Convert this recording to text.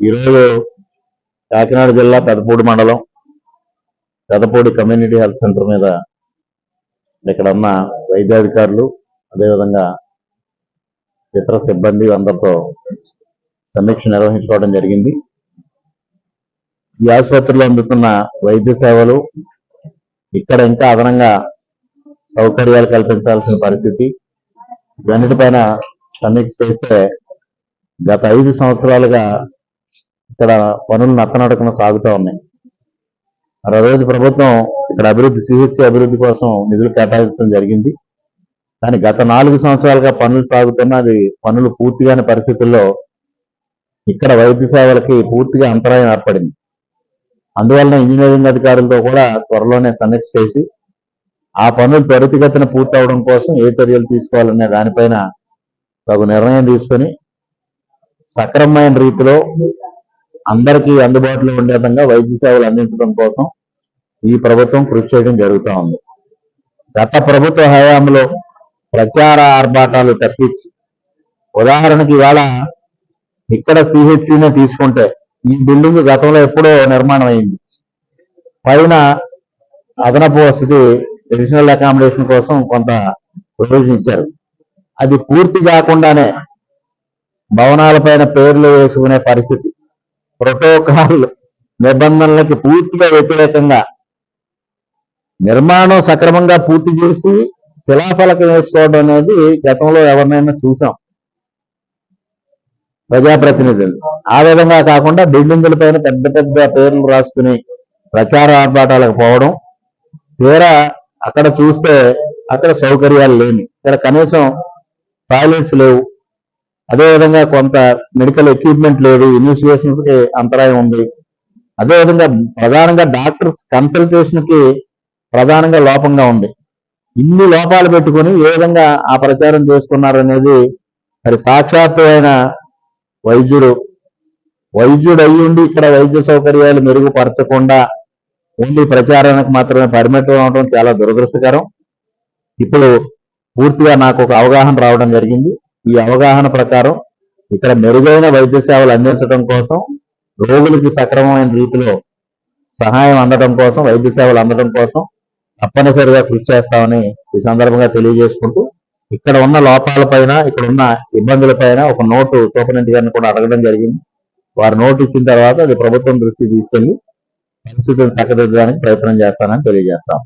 ఈరోజు కాకినాడ జిల్లా పెదపూడి మండలం పెదపూడి కమ్యూనిటీ హెల్త్ సెంటర్ మీద ఇక్కడ ఉన్న వైద్యాధికారులు అదేవిధంగా ఇతర సిబ్బంది అందరితో సమీక్ష నిర్వహించుకోవడం జరిగింది. ఈ ఆసుపత్రిలో అందుతున్న వైద్య సేవలు ఇక్కడ ఇంకా అదనంగా సౌకర్యాలు కల్పించాల్సిన పరిస్థితి. ఇవన్నిటిపైన సమీక్ష చేస్తే గత ఐదు సంవత్సరాలుగా ఇక్కడ పనులు నత్తనడకన సాగుతూ ఉన్నాయి. మరో రోజు ప్రభుత్వం ఇక్కడ అభివృద్ధి సిహెచ్సి అభివృద్ధి కోసం నిధులు కేటాయించడం జరిగింది. కానీ గత నాలుగు సంవత్సరాలుగా పనులు సాగుతున్న అది పనులు పూర్తిగాని పరిస్థితుల్లో ఇక్కడ వైద్య సేవలకి పూర్తిగా అంతరాయం ఏర్పడింది. అందువలన ఇంజనీరింగ్ అధికారులతో కూడా త్వరలోనే సమీక్ష చేసి ఆ పనులు త్వరితగతిన పూర్తవడం కోసం ఏ చర్యలు తీసుకోవాలనే దానిపైన తగు నిర్ణయం తీసుకొని సక్రమమైన రీతిలో అందరికీ అందుబాటులో ఉండే విధంగా వైద్య సేవలు అందించడం కోసం ఈ ప్రభుత్వం కృషి చేయడం జరుగుతూ ఉంది. గత ప్రభుత్వ హయాంలో ప్రచార ఆర్భాటాలు తప్పించి ఉదాహరణకి ఇవాళ ఇక్కడ సిహెచ్సినే తీసుకుంటే ఈ బిల్డింగ్ గతంలో ఎప్పుడో నిర్మాణం అయింది పైన అదనపు వసతి అడిషనల్ అకామిడేషన్ కోసం కొంత ప్రొవిజన్ ఇచ్చారు అది పూర్తి కాకుండానే భవనాల పైన పేర్లు వేసుకునే పరిస్థితి. ప్రోటోకాల్ నిబంధనలకి పూర్తిగా వ్యతిరేకంగా నిర్మాణం సక్రమంగా పూర్తి చేసి శిలాఫలకం వేసుకోవడం అనేది గతంలో ఎవరినైనా చూసాం. ప్రజాప్రతినిధులు. ఆ విధంగా కాకుండా బిల్డింగుల పైన పెద్ద పెద్ద పేర్లు రాసుకుని ప్రచార ఆర్భాటాలకు పోవడం తీరా అక్కడ చూస్తే అక్కడ సౌకర్యాలు లేని ఇక్కడ కనీసం టాయిలెట్స్ లేవు అదేవిధంగా కొంత మెడికల్ ఎక్విప్మెంట్ లేదు ఇనిషియేషన్స్కి అంతరాయం ఉంది. అదేవిధంగా ప్రధానంగా డాక్టర్స్ కన్సల్టేషన్కి ప్రధానంగా లోపంగా ఉంది. ఇన్ని లోపాలు పెట్టుకుని ఏ విధంగా ఆ ప్రచారం చేసుకున్నారు అనేది మరి సాక్షాత్తు అయిన వైద్యుడు వైద్యుడు అయ్యి ఉండి ఇక్కడ వైద్య సౌకర్యాలు మెరుగుపరచకుండా ఓన్లీ ప్రచారానికి మాత్రమే పరిమితం అవడం చాలా దురదృష్టకరం. ఇప్పుడు పూర్తిగా నాకు ఒక అవగాహన రావడం జరిగింది. ఈ అవగాహన ప్రకారం ఇక్కడ మెరుగైన వైద్య సేవలు అందించడం కోసం రోగులకి సక్రమమైన రీతిలో సహాయం అందడం కోసం వైద్య సేవలు అందడం కోసం తప్పనిసరిగా కృషి చేస్తామని ఈ సందర్భంగా తెలియజేసుకుంటూ ఇక్కడ ఉన్న లోపాలపైన ఇక్కడ ఉన్న ఇబ్బందులపైన ఒక నోటు సూపరింటెండెంట్ గారిని కూడా అడగడం జరిగింది. వారు నోటు ఇచ్చిన తర్వాత అది ప్రభుత్వం దృష్టి తీసుకెళ్ళి పరిస్థితిని చక్కదిద్దడానికి ప్రయత్నం చేస్తానని తెలియజేస్తాం.